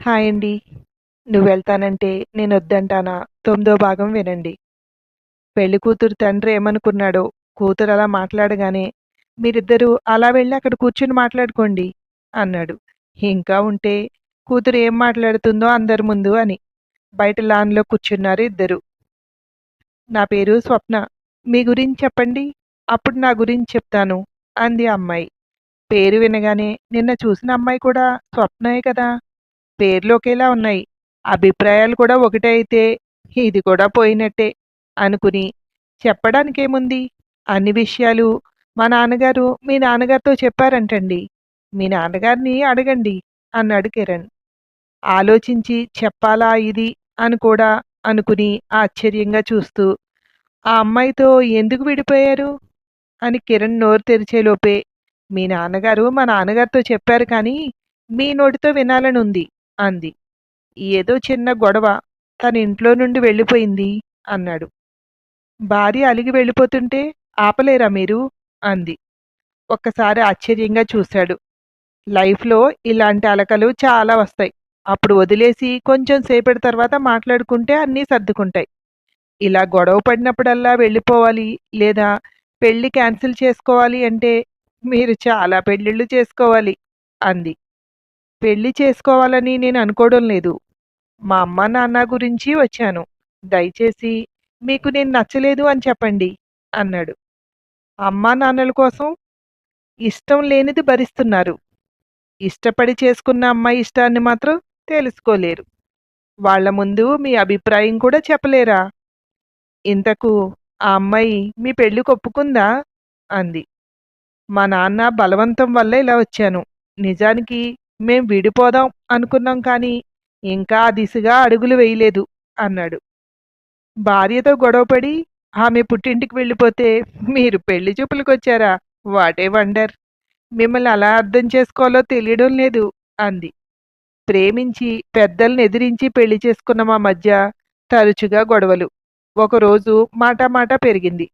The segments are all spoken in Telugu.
హాయ్ అండి. నువ్వు వెళ్తానంటే నేను వద్దంటానా తొమ్మిదో భాగం వినండి. పెళ్ళి కూతురు తండ్రి ఏమనుకున్నాడో, కూతురు అలా మాట్లాడగానే, మీరిద్దరూ అలా వెళ్ళి అక్కడ కూర్చుని మాట్లాడుకోండి అన్నాడు. ఇంకా ఉంటే, కూతురు ఏం మాట్లాడుతుందో అందరి ముందు అని. బయట లాన్‌లో కూర్చున్నారు ఇద్దరు. నా పేరు స్వప్న. మీ గురించి చెప్పండి. అప్పుడు నా గురించి చెప్తాను అంది ఆ అమ్మాయి. పేరు వినగానే నిన్న చూసిన అమ్మాయి కూడా స్వప్నయే కదా! పేర్లు ఒకేలా ఉన్నాయి. అభిప్రాయాలు కూడా ఒకటే అయితే ఇది కూడా పోయినట్టే అనుకుని చెప్పడానికేముంది? అన్ని విషయాలు మా నాన్నగారు మీ నాన్నగారితో చెప్పారంటండి. మీ నాన్నగారిని అడగండి అన్నాడు కిరణ్. ఆలోచించి చెప్పాలా ఇది అని కూడా అనుకుని ఆశ్చర్యంగా చూస్తూ ఆ అమ్మాయితో ఎందుకు విడిపోయారు? అని కిరణ్ నోరు తెరిచేలోపే మీ నాన్నగారు మా నాన్నగారితో చెప్పారు కానీ మీ నోటితో వినాలని ఉంది అంది. ఏదో చిన్న గొడవ తన ఇంట్లో నుండి వెళ్ళిపోయింది అన్నాడు. భార్య అలిగి వెళ్ళిపోతుంటే ఆపలేరా మీరు? అంది. ఒక్కసారి ఆశ్చర్యంగా చూశాడు. లైఫ్‌లో ఇలాంటి అలకలు చాలా వస్తాయి. అప్పుడు వదిలేసి కొంచెం సేపటి తర్వాత మాట్లాడుకుంటే అన్నీ సర్దుకుంటాయి. ఇలా గొడవ పడినప్పుడల్లా వెళ్ళిపోవాలి లేదా పెళ్ళి క్యాన్సిల్ చేసుకోవాలి అంటే మీరు చాలా పెళ్ళిళ్ళు చేసుకోవాలి అంది. పెళ్ళి చేసుకోవాలని నేను అనుకోవడం లేదు. మా అమ్మ నాన్న గురించి వచ్చాను. దయచేసి మీకు నేను నచ్చలేదు అని చెప్పండి అన్నాడు. అమ్మా నాన్నల కోసం ఇష్టం లేనిది భరిస్తున్నారు. ఇష్టపడి చేసుకున్న అమ్మాయి ఇష్టాన్ని మాత్రం తెలుసుకోలేరు. వాళ్ళ ముందు మీ అభిప్రాయం కూడా చెప్పలేరా? ఇంతకు ఆ అమ్మాయి మీ పెళ్ళి ఒప్పుకుందా? అంది. మా నాన్న బలవంతం వల్ల ఇలా వచ్చాను. నిజానికి మేం విడిపోదాం అనుకున్నాం కానీ ఇంకా ఆ దిశగా అడుగులు వేయలేదు అన్నాడు. భార్యతో గొడవపడి ఆమె పుట్టింటికి వెళ్ళిపోతే మీరు పెళ్ళి చూపులకొచ్చారా? వచ్చారా ఏ వండర్! మిమ్మల్ని అలా అర్థం చేసుకోవాలో తెలియడం లేదు అంది. ప్రేమించి పెద్దల్ని ఎదిరించి పెళ్ళి చేసుకున్న మా మధ్య తరచుగా గొడవలు. ఒకరోజు మాట మాట పెరిగింది.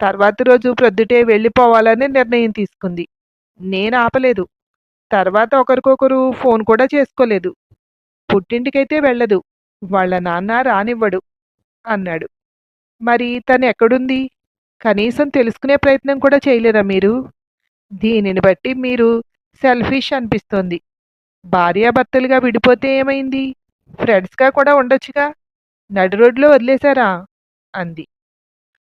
తర్వాత రోజు ప్రొద్దుటే వెళ్ళిపోవాలని నిర్ణయం తీసుకుంది. నేను ఆపలేదు. తర్వాత ఒకరికొకరు ఫోన్ కూడా చేసుకోలేదు. పుట్టింటికైతే వెళ్ళదు. వాళ్ళ నాన్న రానివ్వడు అన్నాడు. మరి తను ఎక్కడుంది? కనీసం తెలుసుకునే ప్రయత్నం కూడా చేయలేరా మీరు? దీనిని బట్టి మీరు సెల్ఫిష్ అనిపిస్తోంది. భార్యాభర్తలుగా విడిపోతే ఏమైంది? ఫ్రెండ్స్‌గా కూడా ఉండొచ్చుగా? నడి రోడ్డులో వదిలేశారా? అంది.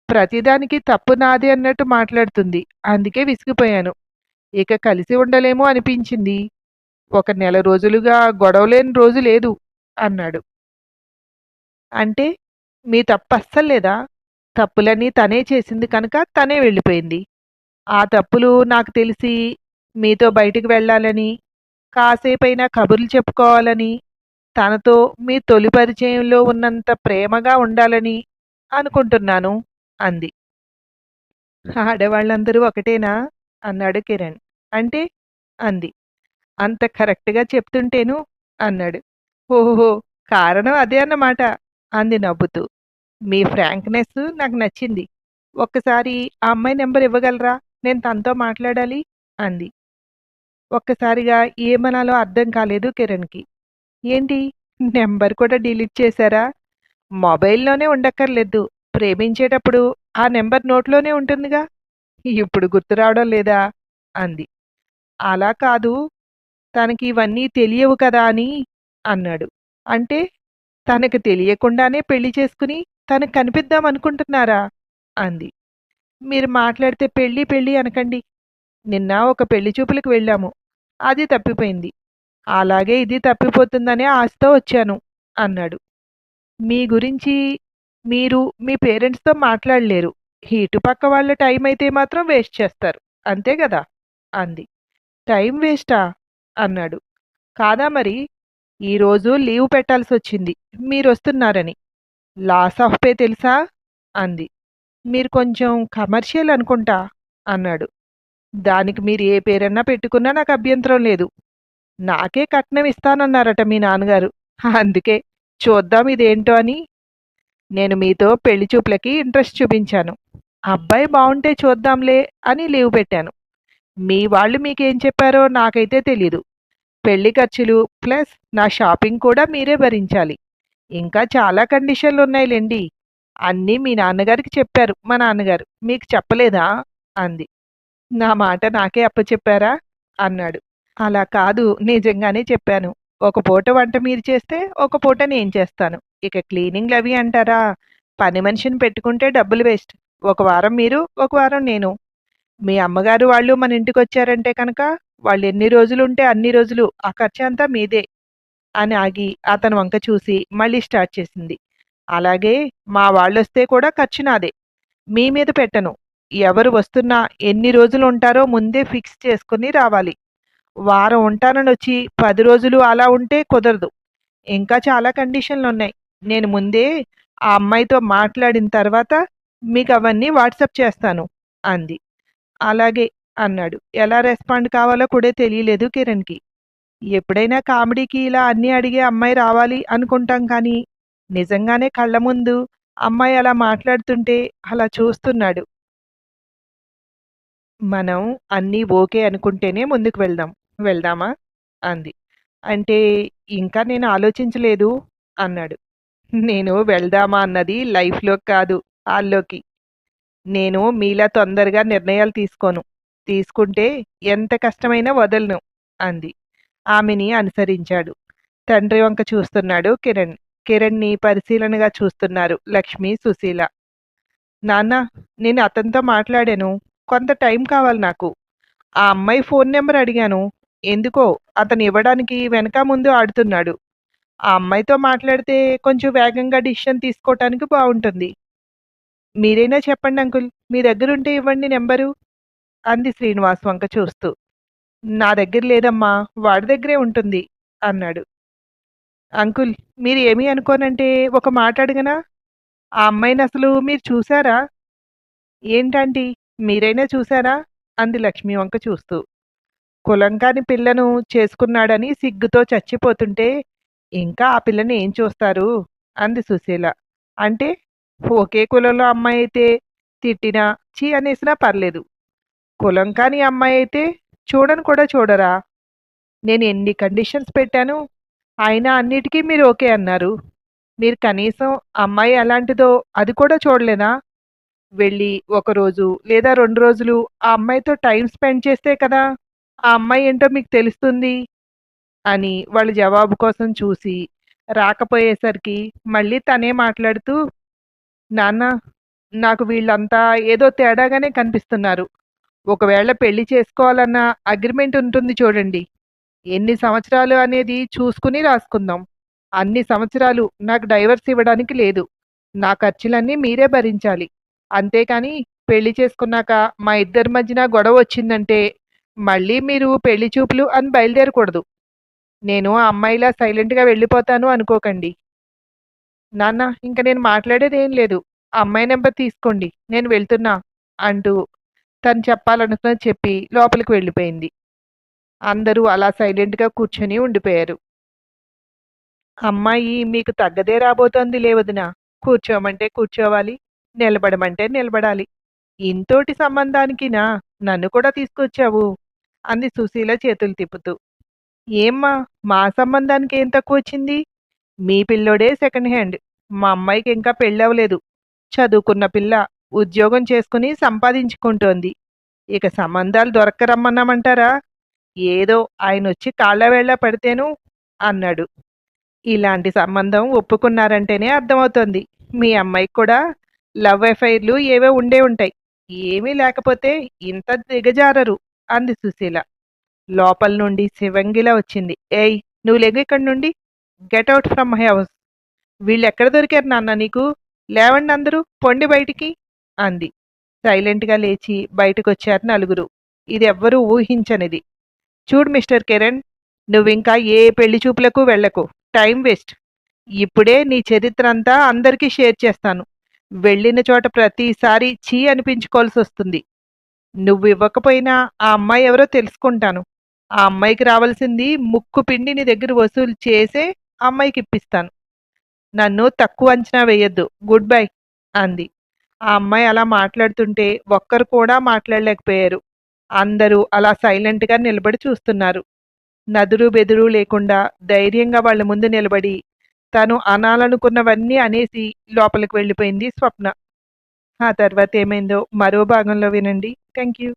ప్రతిదానికి తప్పు నాదే అన్నట్టు మాట్లాడుతుంది. అందుకే విసిగిపోయాను. ఇక కలిసి ఉండలేము అనిపించింది. ఒక నెల రోజులుగా గొడవలేని రోజు లేదు అన్నాడు. అంటే మీ తప్పు అస్సలు లేదా? తప్పులన్నీ తనే చేసింది కనుక తనే వెళ్ళిపోయింది. ఆ తప్పులు నాకు తెలిసి మీతో బయటికి వెళ్ళాలని, కాసేపైనా కబుర్లు చెప్పుకోవాలని, తనతో మీ తొలి పరిచయంలో ఉన్నంత ప్రేమగా ఉండాలని అనుకుంటున్నాను అంది. ఆడవాళ్ళందరూ ఒకటేనా? అన్నాడు కిరణ్. అంటే? అంది. అంత కరెక్ట్‌గా చెప్తుంటేను అన్నాడు. ఓహో! కారణం అదే అన్నమాట అంది నవ్వుతూ. మీ ఫ్రాంక్‌నెస్ నాకు నచ్చింది. ఒక్కసారి ఆ అమ్మాయి నెంబర్ ఇవ్వగలరా? నేను తనతో మాట్లాడాలి అంది. ఒక్కసారిగా ఏమనాలో అర్థం కాలేదు కిరణ్‌కి. ఏంటి? నెంబర్ కూడా డిలీట్ చేశారా? మొబైల్‌లోనే ఉండక్కర్లేదు. ప్రేమించేటప్పుడు ఆ నెంబర్ నోట్లోనే ఉంటుందిగా. ఇప్పుడు గుర్తు రావడం లేదా? అంది. అలా కాదు. తనకి ఇవన్నీ తెలియవు కదా అని అన్నాడు. అంటే తనకు తెలియకుండానే పెళ్ళి చేసుకుని తనకు కనిపిద్దాం అనుకుంటున్నారా? అంది. మీరు మాట్లాడితే పెళ్ళి పెళ్ళి అనకండి. నిన్న ఒక పెళ్ళి చూపులకు వెళ్ళాము. అది తప్పిపోయింది. అలాగే ఇది తప్పిపోతుందనే ఆశతో వచ్చాను అన్నాడు. మీ గురించి మీరు మీ పేరెంట్స్‌తో మాట్లాడలేరు. ఇటుపక్క వాళ్ళ టైం అయితే మాత్రం వేస్ట్ చేస్తారు. అంతే కదా అంది. టైం వేస్టా? అన్నాడు. కాదా మరి? ఈరోజు లీవ్ పెట్టాల్సి వచ్చింది మీరు వస్తున్నారని లాస్ ఆఫ్ పే తెలుసా? అంది. మీరు కొంచెం కమర్షియల్ అనుకుంటా అన్నాడు. దానికి మీరు ఏ పేరన్నా పెట్టుకున్నా నాకు అభ్యంతరం లేదు. నాకే కట్నం ఇస్తానన్నారట మీ నాన్నగారు. అందుకే చూద్దాం ఇదేంటో అని. నేను మీతో పెళ్ళి చూపులకి ఇంట్రెస్ట్ చూపించాను. అబ్బాయి బాగుంటే చూద్దాంలే అని లీవ్ పెట్టాను. మీ వాళ్ళు మీకేం చెప్పారో నాకైతే తెలీదు. పెళ్ళి ఖర్చులు ప్లస్ నా షాపింగ్ కూడా మీరే భరించాలి. ఇంకా చాలా కండిషన్లు ఉన్నాయిలేండి. అన్నీ మీ నాన్నగారికి చెప్పారు. మా నాన్నగారు మీకు చెప్పలేదా? అంది. నా మాట నాకే అప్పచెప్పారా? అన్నాడు. అలా కాదు నిజంగానే చెప్పాను. ఒక పూట వంట మీరు చేస్తే ఒక పూట నేను చేస్తాను. ఇక క్లీనింగ్లు అవి అంటారా? పని మనిషిని పెట్టుకుంటే డబ్బులు వేస్ట్. ఒక వారం మీరు ఒక వారం నేను. మీ అమ్మగారు వాళ్ళు మన ఇంటికి వచ్చారంటే కనుక వాళ్ళు ఎన్ని రోజులు ఉంటే అన్ని రోజులు ఆ ఖర్చు అంతా మీదే అని ఆగి అతను వంక చూసి మళ్ళీ స్టార్ట్ చేసింది. అలాగే మా వాళ్ళొస్తే కూడా ఖర్చు నాదే. మీ మీద పెట్టను. ఎవరు వస్తున్నా ఎన్ని రోజులు ఉంటారో ముందే ఫిక్స్ చేసుకుని రావాలి. వారం ఉంటానని వచ్చి పది రోజులు అలా ఉంటే కుదరదు. ఇంకా చాలా కండిషన్లు ఉన్నాయి. నేను ముందే ఆ అమ్మాయితో మాట్లాడిన తర్వాత మీకు అవన్నీ వాట్సప్ చేస్తాను అంది. అలాగే అన్నాడు. ఎలా రెస్పాండ్ కావాలో కూడా తెలియలేదు కిరణ్కి. ఎప్పుడైనా కామెడీకి ఇలా అన్నీ అడిగే అమ్మాయి రావాలి అనుకుంటాం కానీ నిజంగానే కళ్ళ ముందు అమ్మాయి అలా మాట్లాడుతుంటే అలా చూస్తున్నాడు. మనం అన్నీ ఓకే అనుకుంటేనే ముందుకు వెళ్దాం. వెళ్దామా? అంది. అంటే ఇంకా నేను ఆలోచించలేదు అన్నాడు. నేను వెళ్దామా అన్నది లైఫ్లో కాదు వాళ్ళోకి నేను మీలా తొందరగా నిర్ణయాలు తీసుకోను. తీసుకుంటే ఎంత కష్టమైనా వదలను అంది. ఆమెని అనుసరించాడు. తండ్రి వంక చూస్తున్నాడు కిరణ్. కిరణ్ని పరిశీలనగా చూస్తున్నారు లక్ష్మి సుశీల. నాన్న నేను అతనితో మాట్లాడాను. కొంత టైం కావాలి నాకు. ఆ అమ్మాయి ఫోన్ నెంబర్ అడిగాను. ఎందుకో అతను ఇవ్వడానికి వెనక ముందు ఆడుతున్నాడు. ఆ అమ్మాయితో మాట్లాడితే కొంచెం వేగంగా డిసిషన్ తీసుకోవటానికి బాగుంటుంది. మీరైనా చెప్పండి అంకుల్ మీ దగ్గర ఉంటే ఇవ్వండి నెంబరు అంది శ్రీనివాస్ వంక చూస్తూ. నా దగ్గర లేదమ్మా వాడి దగ్గరే ఉంటుంది అన్నాడు. అంకుల్ మీరు ఏమీ అనుకోనంటే ఒక మాట అడగనా? ఆ అమ్మాయిని అసలు మీరు చూసారా ఏంటండి మీరైనా చూసారా అంది లక్ష్మి వంక చూస్తూ. కులంకాని పిల్లను చేసుకున్నాడని సిగ్గుతో చచ్చిపోతుంటే ఇంకా ఆ పిల్లని ఏం చూస్తారు? అంది సుశీల. అంటే ఒకే కులంలో అమ్మాయి అయితే తిట్టినా చీ అనేసినా పర్లేదు. కులం కాని అమ్మాయి అయితే చూడను కూడా చూడరా? నేను ఎన్ని కండిషన్స్ పెట్టాను? అయినా అన్నిటికీ మీరు ఓకే అన్నారు. మీరు కనీసం అమ్మాయి ఎలాంటిదో అది కూడా చూడలేదా? వెళ్ళి ఒకరోజు లేదా రెండు రోజులు ఆ అమ్మాయితో టైం స్పెండ్ చేస్తే కదా? ఆ అమ్మాయి ఏంటో మీకు తెలుస్తుంది? అని వాళ్ళ జవాబు కోసం చూసి రాకపోయేసరికి మళ్ళీ తనే మాట్లాడుతూ నాన్న నాకు వీళ్ళంతా ఏదో తేడాగానే కనిపిస్తున్నారు. ఒకవేళ పెళ్ళి చేసుకోవాలన్న అగ్రిమెంట్ ఉంటుంది చూడండి. ఎన్ని సంవత్సరాలు అనేది చూసుకుని రాసుకుందాం. అన్ని సంవత్సరాలు నాకు డైవర్స్ ఇవ్వడానికి లేదు. నా ఖర్చులన్నీ మీరే భరించాలి. అంతేకాని పెళ్ళి చేసుకున్నాక మా ఇద్దరి మధ్యన గొడవ వచ్చిందంటే మళ్ళీ మీరు పెళ్ళి చూపులు అని బయలుదేరకూడదు. నేను ఆ అమ్మాయిలా సైలెంట్గా వెళ్ళిపోతాను అనుకోకండి. నాన్న ఇంక నేను మాట్లాడేది ఏం లేదు. అమ్మాయి నెంబర్ తీసుకోండి. నేను వెళ్తున్నా అంటూ తను చెప్పాలనుకున్నది చెప్పి లోపలికి వెళ్ళిపోయింది. అందరూ అలా సైలెంట్గా కూర్చొని ఉండిపోయారు. అమ్మాయి మీకు తగ్గదే రాబోతోంది లేవదినా కూర్చోమంటే కూర్చోవాలి నిలబడమంటే నిలబడాలి. ఇంతోటి సంబంధానికినా నన్ను కూడా తీసుకొచ్చావు. అంది సుశీల చేతులు తిప్పుతూ ఏమ్మా మా సంబంధానికి ఏం తక్కువ వచ్చింది మీ పిల్లోడే సెకండ్ హ్యాండ్ మా అమ్మాయికి ఇంకా పెళ్ళవలేదు చదువుకున్న పిల్ల ఉద్యోగం చేసుకుని సంపాదించుకుంటోంది. ఇక సంబంధాలు దొరకరమ్మన్నామంటారా ఏదో ఆయన వచ్చి కాళ్ళవేళ్ళ పడితేను అన్నాడు. ఇలాంటి సంబంధం ఒప్పుకున్నారంటేనే అర్థమవుతోంది. మీ అమ్మాయికి కూడా లవ్ ఎఫైర్లు ఏవో ఉండే ఉంటాయి. ఏమీ లేకపోతే ఇంత దిగజారరు. అంది సుశీల. లోపల నుండి శివంగిలా వచ్చింది. ఏయ్ నువ్వు లెగు ఇక్కడి నుండి. Get out from my house. వీళ్ళు ఎక్కడ దొరికారు నాన్న నీకు? లేవండి అందరూ పొండి బయటికి. అంది. సైలెంట్గా లేచి బయటకు వచ్చారు నలుగురు. ఇది ఎవ్వరూ ఊహించనిది. చూడు మిస్టర్ కిరణ్ నువ్వింకా ఏ పెళ్ళి చూపులకు వెళ్ళకు. Time waste. ఇప్పుడే నీ చరిత్ర అంతా అందరికీ షేర్ చేస్తాను. వెళ్ళిన చోట ప్రతిసారి చీ అనిపించుకోవాల్సి వస్తుంది నువ్వు ఇవ్వకపోయినా ఆ అమ్మాయి ఎవరో తెలుసుకుంటాను. ఆ అమ్మాయికి రావాల్సింది ముక్కు పిండి నీ దగ్గర వసూలు చేసే అమ్మాయికి ఇప్పిస్తాను. నన్ను తక్కువ అంచనా వేయొద్దు. గుడ్ బై అంది. ఆ అమ్మాయి అలా మాట్లాడుతుంటే ఒక్కరు కూడా మాట్లాడలేకపోయారు. అందరూ అలా సైలెంట్గా నిలబడి చూస్తున్నారు. నదురు బెదురు లేకుండా ధైర్యంగా వాళ్ళ ముందు నిలబడి తను అనాలనుకున్నవన్నీ అనేసి లోపలికి వెళ్ళిపోయింది స్వప్న. ఆ తర్వాత ఏమైందో మరో భాగంలో వినండి. Thank you